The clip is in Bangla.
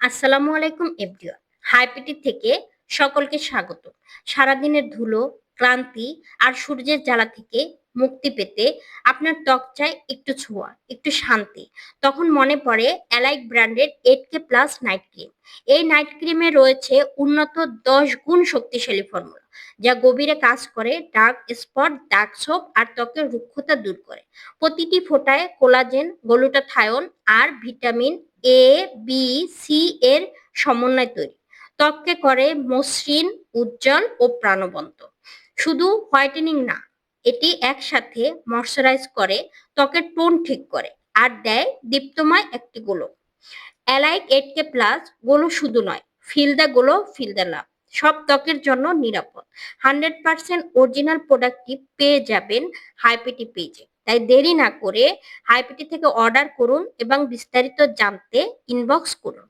আসসালামু আলাইকুম, এভরিওয়ান। হাইপিটি থেকে সকলকে স্বাগত। সারাদিনের ধুলো, ক্লান্তি আর সূর্যের জ্বালা থেকে মুক্তি পেতে আপনার ত্বক চাই একটু ছোঁয়া, একটু শান্তি। তখন মনে পড়ে অ্যালাইক ব্র্যান্ডের eight K plus night cream এই নাইট ক্রিমে রয়েছে উন্নত দশ গুণ শক্তিশালী ফর্মুলা যা গভীরে কাজ করে ডার্ক স্পট দাগ ছোপ আর ত্বকের রুক্ষতা দূর করে। প্রতিটি ফোঁটায় কোলাজেন গ্লুটাথায়ন আর ভিটামিন এ বি সি এর সমন্বয় তৈরি। ত্বককে করে মসৃণ, উজ্জ্বল ও প্রাণবন্ত। শুধু হোয়াইটেনিং না, এটি একসাথে ময়শ্চারাইজ করে ত্বকের টোন ঠিক করে আর দেয় দীপ্তময় একটি glow. Alike eight K plus glow শুধু নয়, feel the glow, feel the love. সব ত্বকের জন্য নিরাপদ। হান্ড্রেড পার্সেন্ট অরিজিনাল প্রোডাক্টটি পেয়ে যাবেন হাইপিটি পেজে। তাই দেরি না করে হাইপিটি থেকে অর্ডার করুন এবং বিস্তারিত জানতে ইনবক্স করুন।